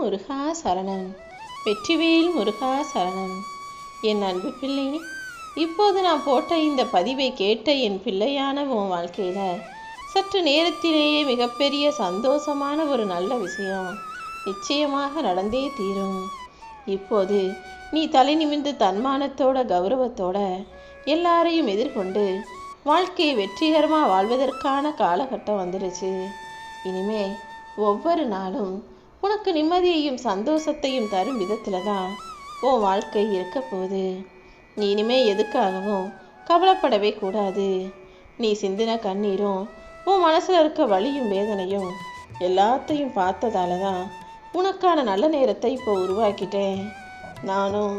முருகா சரணம். வெற்றிவேல் முருகா சரணம். என் அன்பு பிள்ளை இப்போது நான் போட்ட இந்த பதிவை கேட்ட என் பிள்ளையான உன் வாழ்க்கையில் சற்று நேரத்திலேயே மிகப்பெரிய சந்தோஷமான ஒரு நல்ல விஷயம் நிச்சயமாக நடந்தே தீரும். இப்போது நீ தலை நிமிர்ந்து தன்மானத்தோட கௌரவத்தோட எல்லாரையும் எதிர்கொண்டு வாழ்க்கையை வெற்றிகரமாக வாழ்வதற்கான காலகட்டம் வந்துடுச்சு இனிமே ஒவ்வொரு நாளும் உனக்கு நிம்மதியையும் சந்தோஷத்தையும் தரும் விதத்தில் தான் உன் வாழ்க்கை இருக்க போகுது. நீ இனிமே எதுக்காகவும் கவலைப்படவே கூடாது. நீ சிந்தின கண்ணீரும் உன் மனசில் இருக்க வலியும் வேதனையும் எல்லாத்தையும் பார்த்ததால தான் உனக்கான நல்ல நேரத்தை இப்போ உருவாக்கிட்டேன். நானும்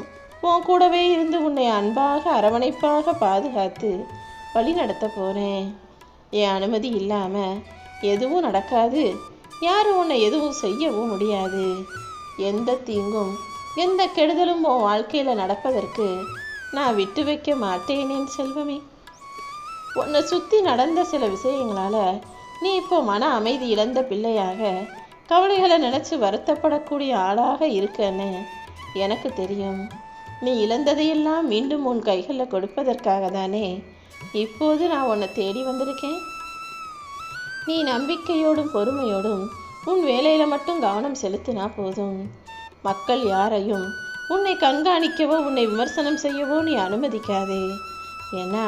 உன் கூடவே இருந்து உன்னை அன்பாக அரவணைப்பாக பாதுகாத்து வழி நடத்த போகிறேன் என் அனுமதி இல்லாமல் எதுவும் நடக்காது. யாரும் உன்னை எதுவும் செய்யவும் முடியாது. எந்த தீங்கும் எந்த கெடுதலும் உன் வாழ்க்கையில் நடப்பதற்கு நான் விட்டு வைக்க மாட்டேனேன் செல்வமே. உன்னை சுற்றி நடந்த சில விஷயங்களால் நீ இப்போ மன அமைதி இழந்த பிள்ளையாக கவலைகளை நினச்சி வருத்தப்படக்கூடிய ஆளாக இருக்கன்னு எனக்கு தெரியும். நீ இழந்ததையெல்லாம் மீண்டும் உன் கைகளில் கொடுப்பதற்காக தானே இப்போது நான் உன்னை தேடி வந்திருக்கேன். நீ நம்பிக்கையோடும் பொறுமையோடும் உன் வேலையில் மட்டும் கவனம் செலுத்தினா போதும். மக்கள் யாரையும் உன்னை கண்காணிக்கவோ உன்னை விமர்சனம் செய்யவோ நீ அனுமதிக்காதே. ஏன்னா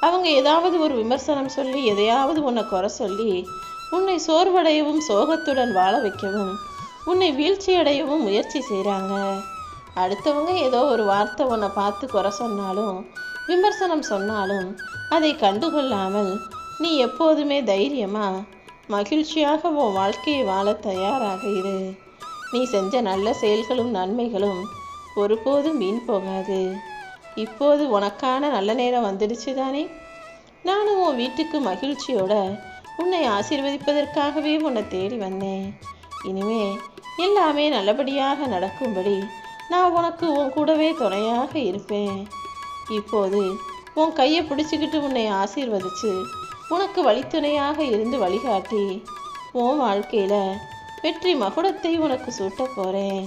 அவங்க ஏதாவது ஒரு விமர்சனம் சொல்லி எதையாவது உன்னை குறை சொல்லி உன்னை சோர்வடையவும் சோகத்துடன் வாழ வைக்கவும் உன்னை வீழ்ச்சியடையவும் முயற்சி செய்கிறாங்க அடுத்தவங்க ஏதோ ஒரு வார்த்தை உன்னை பார்த்து குறை சொன்னாலும் விமர்சனம் சொன்னாலும் அதை கண்டுகொள்ளாமல் நீ எப்போதுமே தைரியமா? மகிழ்ச்சியாக உன் வாழ்க்கையை வாழ தயாராக இரு. நீ செஞ்ச நல்ல செயல்களும் நன்மைகளும் ஒருபோதும் வீண் போகாது. இப்போது உனக்கான நல்ல நேரம் வந்துடுச்சு தானே? நானும் உன் வீட்டுக்கு மகிழ்ச்சியோட உன்னை ஆசீர்வதிப்பதற்காகவே உன்னை தேடி வந்தேன். இனிமே எல்லாமே நல்லபடியாக நடக்கும்படி நான் உனக்கு உன் கூடவே துணையாக இருப்பேன். இப்போது உன் கையை பிடிச்சிக்கிட்டு உன்னை ஆசீர்வதிச்சு உனக்கு வழித்துணையாக இருந்து வழிகாட்டி உன் வாழ்க்கையில் வெற்றி மகுடத்தை உனக்கு சூட்ட போகிறேன்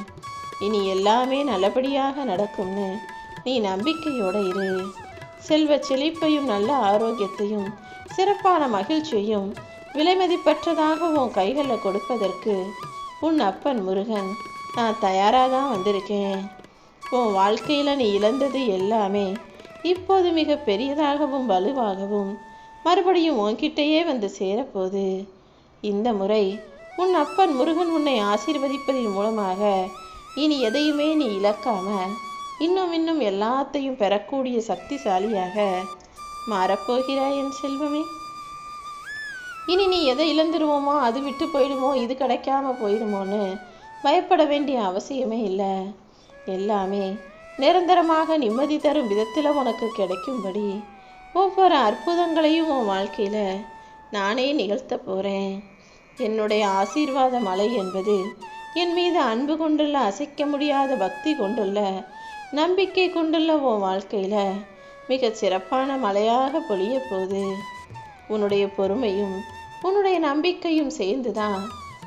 இனி எல்லாமே நல்லபடியாக நடக்கும்னு நீ நம்பிக்கையோடு இரு. செல்வ செழிப்பையும் நல்ல ஆரோக்கியத்தையும் சிறப்பான மகிழ்ச்சியையும் விலைமதிப்பற்றதாக உன் கைகளில் கொடுப்பதற்கு உன் அப்பன் முருகன் நான் தயாராக தான் வந்திருக்கேன். உன் வாழ்க்கையில் நீ இழந்தது எல்லாமே இப்போது மிக பெரியதாகவும் வலுவாகவும் மறுபடியும் உன்கிட்டயே வந்து சேரப்போகுது. இந்த முறை உன் அப்பன் முருகன் உன்னை ஆசீர்வதிப்பதன் மூலமாக இனி எதையுமே நீ இழக்காம இன்னும் இன்னும் எல்லாத்தையும் பெறக்கூடிய சக்திசாலியாக மாறப்போகிறாய் என் செல்வமே. இனி நீ எதை இழந்துருவோமோ அது விட்டு போயிடுமோ இது கிடைக்காம போயிடுமோன்னு பயப்பட வேண்டிய அவசியமே இல்லை. எல்லாமே நிரந்தரமாக நிம்மதி தரும் விதத்தில் உனக்கு கிடைக்கும்படி ஒவ்வொரு அற்புதங்களையும் உன் வாழ்க்கையில் நானே நிகழ்த்த போகிறேன் என்னுடைய ஆசீர்வாத மலை என்பது என் மீது அன்பு கொண்டுள்ள அசைக்க முடியாத பக்தி கொண்டுள்ள நம்பிக்கை கொண்டுள்ள உன் வாழ்க்கையில் மிகச் சிறப்பான மலையாக பொழிய போகுது உன்னுடைய பொறுமையும் உன்னுடைய நம்பிக்கையும் சேர்ந்து தான்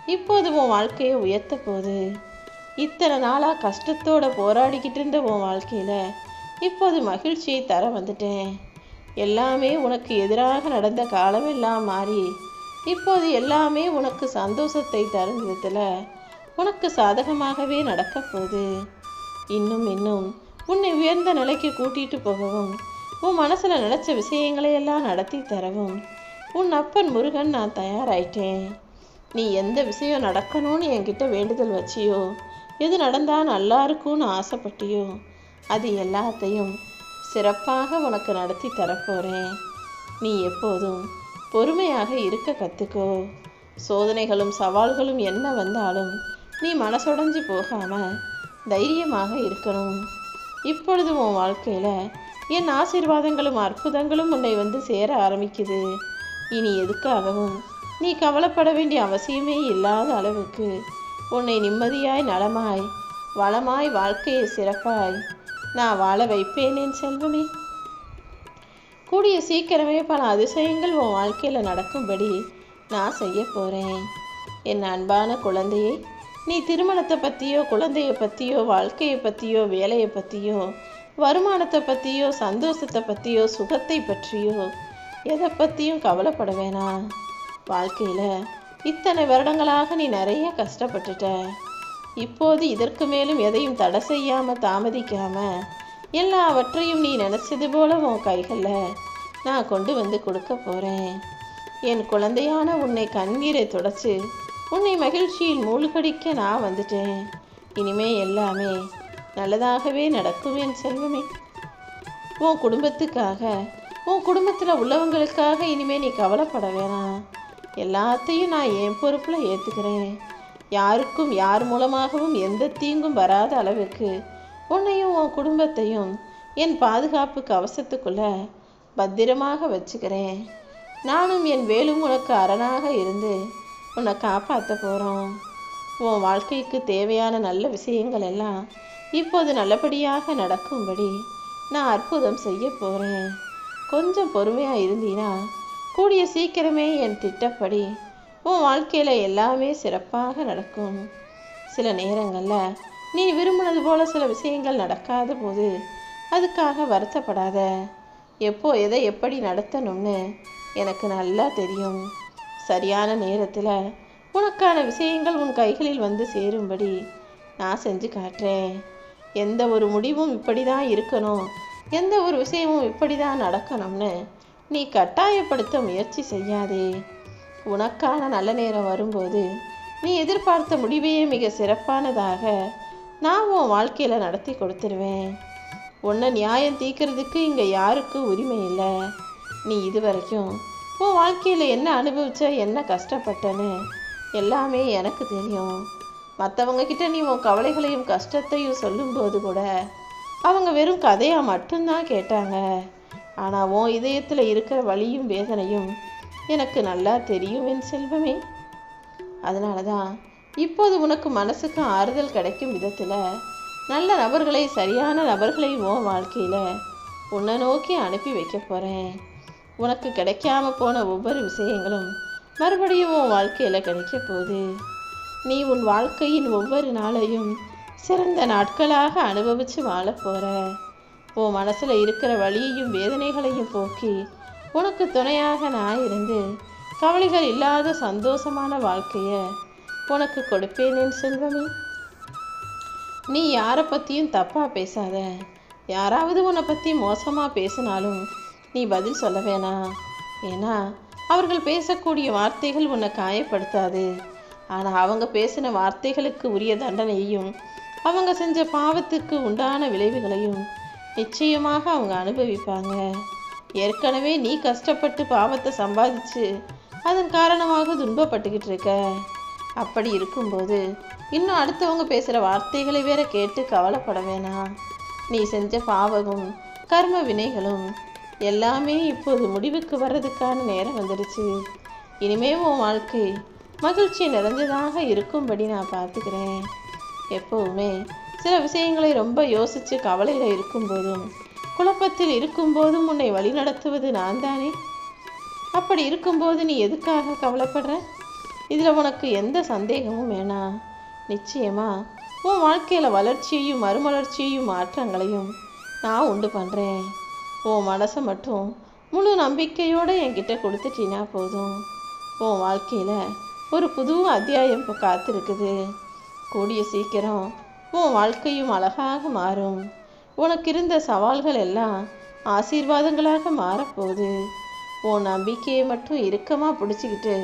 இப்போது உன் வாழ்க்கையை உயர்த்த போகுது. இத்தனை நாளாக கஷ்டத்தோட போராடிக்கிட்டு இருந்த உன் வாழ்க்கையில் இப்போது மகிழ்ச்சியை தர வந்துட்டேன். எல்லாமே உனக்கு எதிராக நடந்த காலமெல்லாம் மாறி இப்போது எல்லாமே உனக்கு சந்தோஷத்தை தரும் விதத்தில் உனக்கு சாதகமாகவே நடக்கப் போகுது. இன்னும் இன்னும் உன்னை உயர்ந்த நிலைக்கு கூட்டிட்டு போகவும் உன் மனசில் நினச்ச விஷயங்களை எல்லாம் நடத்தி தரவும் உன் அப்பன் முருகன் நான் தயாராயிட்டேன். நீ எந்த விஷயம் நடக்கணும்னு என்கிட்ட வேண்டுதல் வச்சியோ எது நடந்தால் நல்லா இருக்கும்னு ஆசைப்பட்டியோ அது எல்லாத்தையும் சிறப்பாக உனக்கு நடத்தி தரப்போகிறேன் நீ எப்போதும் பொறுமையாக இருக்க கற்றுக்கோ சோதனைகளும் சவால்களும் என்ன வந்தாலும் நீ மனசொடைஞ்சு போகாம தைரியமாக இருக்கணும். இப்பொழுது உன் வாழ்க்கையில் என் ஆசீர்வாதங்களும் அற்புதங்களும் உன்னை வந்து சேர ஆரம்பிக்குது. இனி எதுக்காகவும் நீ கவலைப்பட வேண்டிய அவசியமே இல்லாத அளவுக்கு உன்னை நிம்மதியாய் நலமாய் வளமாய் வாழ்க்கையை சிறப்பாய் நான் வாழ வைப்பேன் என் செல்வமே. கூடிய சீக்கிரமே பல அதிசயங்கள் உன் வாழ்க்கையில் நடக்கும்படி நான் செய்ய போகிறேன் என் அன்பான குழந்தையை நீ திருமணத்தை பற்றியோ குழந்தையை பற்றியோ வாழ்க்கையை பற்றியோ வேலையை பற்றியோ வருமானத்தை பற்றியோ சந்தோஷத்தை பற்றியோ சுகத்தை பற்றியோ எதை பற்றியும் கவலைப்பட வேணாம். வாழ்க்கையில் இத்தனை வருடங்களாக நீ நிறைய கஷ்டப்பட்டுட்ட. இப்போது இதற்கு மேலும் எதையும் தடை செய்யாமல் தாமதிக்காமல் எல்லாவற்றையும் நீ நினச்சது போல உன் கைகளில் நான் கொண்டு வந்து கொடுக்க போகிறேன் என் குழந்தையான உன்னை கண்ணீரை தொடச்சு உன்னை மகிழ்ச்சியில் மூழ்கடிக்க நான் வந்துட்டேன். இனிமே எல்லாமே நல்லதாகவே நடக்கும் என் செல்வமே. உன் குடும்பத்துக்காக உன் குடும்பத்தில் உள்ளவங்களுக்காக இனிமே நீ கவலைப்பட வேணாம். எல்லாத்தையும் நான் என் பொறுப்பில் ஏற்றுக்கிறேன் யாருக்கும் யார் மூலமாகவும் எந்த தீங்கும் வராத அளவுக்கு உன்னையும் உன் குடும்பத்தையும் என் பாதுகாப்பு கவசத்துக்குள்ள பத்திரமாக வச்சுக்கிறேன். நானும் என் வேலும் உனக்கு அரணாக இருந்து உன்னை காப்பாற்ற போகிறோம் உன் வாழ்க்கைக்கு தேவையான நல்ல விஷயங்கள் எல்லாம் இப்போது நல்லபடியாக நடக்கும்படி நான் அற்புதம் செய்ய போகிறேன் கொஞ்சம் பொறுமையாக இருந்தீனா கூடிய சீக்கிரமே என் திட்டப்படி உன் வாழ்க்கையில் எல்லாமே சிறப்பாக நடக்கும். சில நேரங்களில் நீ விரும்பினது போல சில விஷயங்கள் நடக்காத போது அதுக்காக வருத்தப்படாத. எப்போ எதை எப்படி நடத்தணும்னு எனக்கு நல்லா தெரியும். சரியான நேரத்தில் உனக்கான விஷயங்கள் உன் கைகளில் வந்து சேரும்படி நான் செஞ்சு காட்டுறேன். எந்த ஒரு முடிவும் இப்படி தான் இருக்கணும். எந்த ஒரு விஷயமும் இப்படி தான் நடக்கணும்னு நீ கட்டாயப்படுத்த முயற்சி செய்யாதே. உனக்கான நல்ல நேரம் வரும்போது நீ எதிர்பார்த்த முடிவையே மிக சிறப்பானதாக நான் உன் வாழ்க்கையில் நடத்தி கொடுத்துருவேன். உன்னை நியாயம் தீக்கிறதுக்கு இங்கே யாருக்கும் உரிமை இல்லை. நீ இதுவரைக்கும் உன் வாழ்க்கையில் என்ன அனுபவிச்ச என்ன கஷ்டப்பட்டன்னு எல்லாமே எனக்கு தெரியும். மற்றவங்க கிட்ட நீ உன் கவலைகளையும் கஷ்டத்தையும் சொல்லும்போது கூட அவங்க வெறும் கதையாக மட்டும்தான் கேட்டாங்க. ஆனால் உன் இதயத்தில் இருக்கிற வழியும் வேதனையும் எனக்கு நல்லா தெரியும் என் செல்வமே. அதனால தான் இப்போது உனக்கு மனசுக்கு ஆறுதல் கிடைக்கும் விதத்தில் நல்ல நபர்களை சரியான நபர்களை உன் வாழ்க்கையில் உன்னை நோக்கி அனுப்பி வைக்க போகிறேன் உனக்கு கிடைக்காம போன ஒவ்வொரு விஷயங்களும் மறுபடியும் உன் வாழ்க்கையில் கிடைக்க போகுது. நீ உன் வாழ்க்கையின் ஒவ்வொரு நாளையும் சிறந்த நாட்களாக அனுபவித்து வாழப் போகிற உன் மனசில் இருக்கிற வழியையும் வேதனைகளையும் போக்கி உனக்கு துணையாக நான் இருந்து கவலைகள் இல்லாத சந்தோஷமான வாழ்க்கையை உனக்கு கொடுப்பேன் என் செல்வமே. நீ யாரை பற்றியும் தப்பாக பேசாத. யாராவது உன்னை பற்றி மோசமாக பேசினாலும் நீ பதில் சொல்ல வேணாம் ஏன்னா அவர்கள் பேசக்கூடிய வார்த்தைகள் உன்னை காயப்படுத்தாது. ஆனால் அவங்க பேசின வார்த்தைகளுக்கு உரிய தண்டனையையும் அவங்க செஞ்ச பாவத்துக்கு உண்டான விளைவுகளையும் நிச்சயமாக அவங்க அனுபவிப்பாங்க. ஏற்கனவே நீ கஷ்டப்பட்டு பாவத்தை சம்பாதிச்சு அதன் காரணமாக துன்பப்பட்டுக்கிட்டு இருக்க. அப்படி இருக்கும்போது இன்னும் அடுத்தவங்க பேசுகிற வார்த்தைகளை வேற கேட்டு கவலைப்பட வேணாம். நீ செஞ்ச பாவமும் கர்ம வினைகளும் எல்லாமே இப்போது முடிவுக்கு வர்றதுக்கான நேரம் வந்துடுச்சு இனிமே உன் வாழ்க்கை மகிழ்ச்சி நிறைஞ்சதாக இருக்கும்படி நான் பார்த்துக்கிறேன். எப்போவுமே சில விஷயங்களை ரொம்ப யோசித்து கவலையில் இருக்கும்போதும் குழப்பத்தில் இருக்கும்போதும் உன்னை வழிநடத்துவது நான் தானே? அப்படி இருக்கும்போது நீ எதுக்காக கவலைப்படுற? இதில் உனக்கு எந்த சந்தேகமும் வேணாம் நிச்சயமா உன் வாழ்க்கையில் வளர்ச்சியையும் மறுமலர்ச்சியையும் மாற்றங்களையும் நான் உண்டு பண்ணுறேன் உன் மனசை மட்டும் முழு நம்பிக்கையோடு என்கிட்ட கொடுத்துட்டீனா போதும். உன் வாழ்க்கையில் ஒரு புது அத்தியாயம் இப்போ காத்திருக்குது. கூடிய சீக்கிரம் உன் வாழ்க்கையும் அழகாக மாறும். உனக்கு இருந்த சவால்கள் எல்லாம் ஆசீர்வாதங்களாக மாறப்போகுது. உன் நம்பிக்கையை மட்டும் இறுக்கமாக பிடிச்சிக்கிட்டு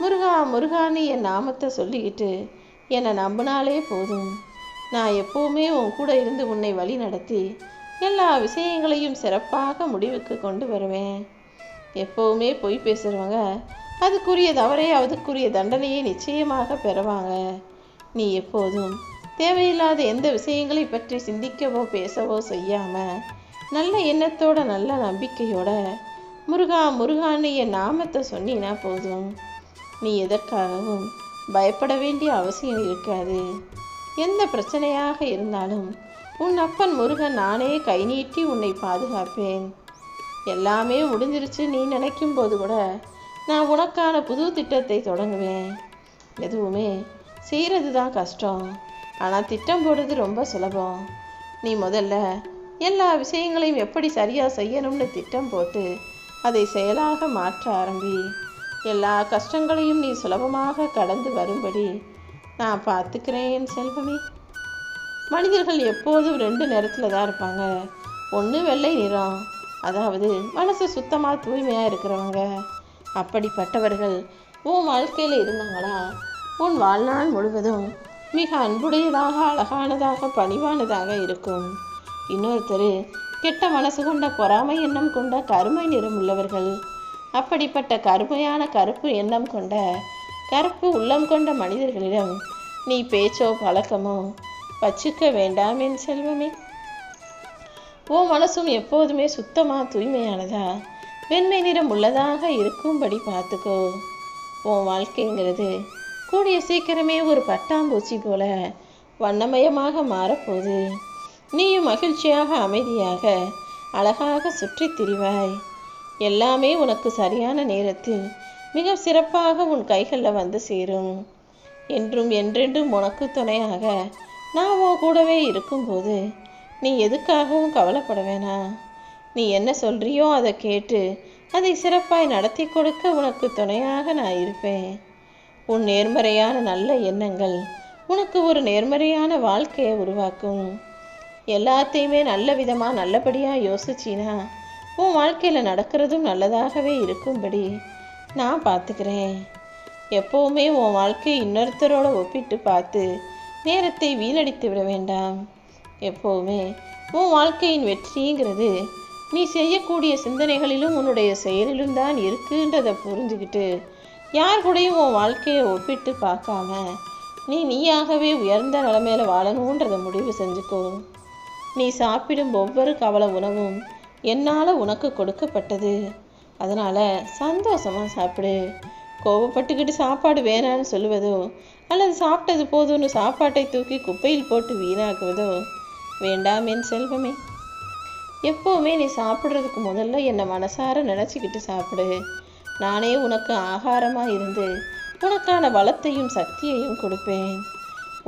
முருகா முருகான்னு என் நாமத்தை சொல்லிக்கிட்டு என்னை நம்பினாலே போதும். நான் எப்போவுமே உன் கூட இருந்து உன்னை வழி நடத்தி எல்லா விஷயங்களையும் சிறப்பாக முடிவுக்கு கொண்டு வருவேன். எப்போவுமே பொய் பேசுகிறவங்க அதுக்குரிய தவறை அதுக்குரிய தண்டனையை நிச்சயமாக பெறுவாங்க. நீ எப்போதும் தேவையில்லாத எந்த விஷயங்களை பற்றி சிந்திக்கவோ பேசவோ செய்யாமல் நல்ல எண்ணத்தோட நல்ல நம்பிக்கையோட முருகா முருகான்னு என் நாமத்தை சொன்னினா போதும். நீ எதற்காகவும் பயப்பட வேண்டிய அவசியம் இருக்காது. எந்த பிரச்சனையாக இருந்தாலும் உன் அப்பன் முருகன் நானே கை நீட்டி உன்னை பாதுகாப்பேன். எல்லாமே முடிஞ்சிருச்சு நீ நினைக்கும் போது கூட நான் உனக்கான புது திட்டத்தை தொடங்குவேன். எதுவுமே செய்கிறது தான் கஷ்டம். ஆனால் திட்டம் போடுறது ரொம்ப சுலபம். நீ முதல்ல எல்லா விஷயங்களையும் எப்படி சரியாக செய்யணும்னு திட்டம் போட்டு அதை செயலாக மாற்ற ஆரம்பி. எல்லா கஷ்டங்களையும் நீ சுலபமாக கடந்து வரும்படி நான் பார்த்துக்கிறேன் செல்வமே. மனிதர்கள் எப்போதும் ரெண்டு நேரத்தில் தான் இருப்பாங்க. ஒன்று வெள்ளை நிறம் அதாவது மனசு சுத்தமாக தூய்மையாக இருக்கிறவங்க. அப்படிப்பட்டவர்கள் உன் வாழ்க்கையில் இருந்தாங்களா? உன் வாழ்நாள் முழுவதும் மிக அன்புடையதாக அழகானதாக பணிவானதாக இருக்கும். இன்னொருத்தர் கெட்ட மனசு கொண்ட பொறாமை எண்ணம் கொண்ட கருமை நிறம் உள்ளவர்கள். அப்படிப்பட்ட கருமையான கருப்பு எண்ணம் கொண்ட கருப்பு உள்ளம் கொண்ட மனிதர்களிடம் நீ பேச்சோ பழக்கமோ வச்சுக்க வேண்டாம் என் செல்வமே. ஓ மனசும் எப்போதுமே சுத்தமா தூய்மையானதா? வெண்மை நிறம் உள்ளதாக இருக்கும்படி பார்த்துக்கோ. உன் வாழ்க்கைங்கிறது கூடிய சீக்கிரமே ஒரு பட்டாம்பூச்சி போல வண்ணமயமாக மாறப்போகுது. நீயும் மகிழ்ச்சியாக அமைதியாக அழகாக சுற்றித் திரிவாய். எல்லாமே உனக்கு சரியான நேரத்தில் மிக சிறப்பாக உன் கைகளில் வந்து சேரும். என்றும் என்றென்றும் உனக்கு துணையாக நான் உன் கூடவே இருக்கும்போது நீ எதுக்காகவும் கவலைப்பட வேணாம் நீ என்ன சொல்றியோ அதை கேட்டு அதை சிறப்பாய் நடத்தி கொடுக்க உனக்கு துணையாக நான் இருப்பேன். உன் நேர்மறையான நல்ல எண்ணங்கள் உனக்கு ஒரு நேர்மறையான வாழ்க்கையை உருவாக்கும். எல்லாத்தையுமே நல்ல விதமாக நல்லபடியாக யோசிச்சினா உன் வாழ்க்கையில் நடக்கிறதும் நல்லதாகவே இருக்கும்படி நான் பார்த்துக்கிறேன் எப்போவுமே உன் வாழ்க்கையை இன்னொருத்தரோட ஒப்பிட்டு பார்த்து நேரத்தை வீணடித்து விட வேண்டாம். எப்போவுமே உன் வாழ்க்கையின் வெற்றிங்கிறது நீ செய்யக்கூடிய சிந்தனைகளிலும் உன்னுடைய செயலிலும் தான் இருக்குன்றதை புரிஞ்சுக்கிட்டு யார் கூடயும் உன் வாழ்க்கையை ஒப்பிட்டு பார்க்காம நீ நீயாகவே உயர்ந்த நிலைமையில வாழணுன்றதை முடிவு செஞ்சுக்கோ. நீ சாப்பிடும் ஒவ்வொரு கவலை உணவும் என்னால் உனக்கு கொடுக்கப்பட்டது. அதனால் சந்தோஷமாக சாப்பிடு. கோவப்பட்டுக்கிட்டு சாப்பாடு வேணான்னு சொல்லுவதோ அல்லது சாப்பிட்டது போதும்னு சாப்பாட்டை தூக்கி குப்பையில் போட்டு வீணாக்குவதோ வேண்டாம் என் செல்வமே. எப்போவுமே நீ சாப்பிட்றதுக்கு முதல்ல என்னை மனசார நினச்சிக்கிட்டு சாப்பிடு. நானே உனக்கு ஆகாரமாக இருந்து உனக்கான பலத்தையும் சக்தியையும் கொடுப்பேன்.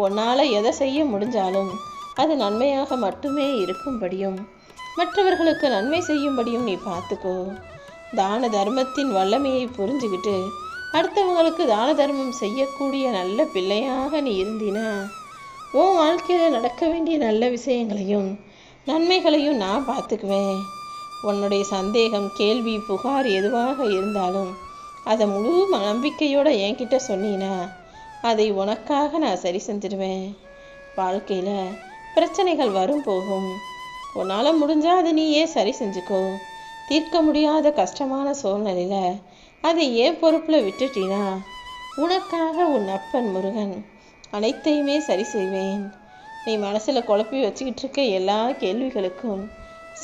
உன்னால் எதை செய்ய முடிஞ்சாலும் அது நன்மையாக மட்டுமே இருக்கும்படியும் மற்றவர்களுக்கு நன்மை செய்யும்படியும் நீ பார்த்துக்கோ. தான தர்மத்தின் வல்லமையை புரிஞ்சுக்கிட்டு அடுத்தவங்களுக்கு தான தர்மம் செய்யக்கூடிய நல்ல பிள்ளையாக நீ இருந்தினா உன் வாழ்க்கையில் நடக்க வேண்டிய நல்ல விஷயங்களையும் நன்மைகளையும் நான் பார்த்துக்குவேன். உன்னுடைய சந்தேகம் கேள்வி புகார் எதுவாக இருந்தாலும் அதை முழு நம்பிக்கையோட என்கிட்ட சொன்னீனா அதை உனக்காக நான் சரி செஞ்சிடுவேன். வாழ்க்கையில் பிரச்சனைகள் வரும் போகும். உன்னால் முடிஞ்சால் அதை நீயே சரி செஞ்சுக்கோ. தீர்க்க முடியாத கஷ்டமான சூழ்நிலையில் அதை ஏன் பொறுப்பில் விட்டுட்டீனா உனக்காக உன் அப்பன் முருகன் அனைத்தையுமே சரி செய்வேன். நீ மனசில் குழப்பி வச்சுக்கிட்டு இருக்க எல்லா கேள்விகளுக்கும்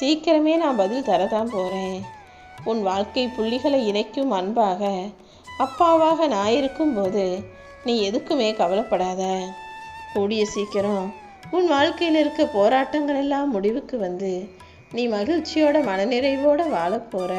சீக்கிரமே நான் பதில் தரதான் போகிறேன் உன் வாழ்க்கை புள்ளிகளை இணைக்கும் அன்பாக அப்பாவாக நான் இருக்கும்போது நீ எதுக்குமே கவலைப்படாத. கூடிய சீக்கிரம் உன் வாழ்க்கையில் இருக்க போராட்டங்கள் எல்லாம் முடிவுக்கு வந்து நீ மகிழ்ச்சியோட மனநிறைவோட வாழப் போற.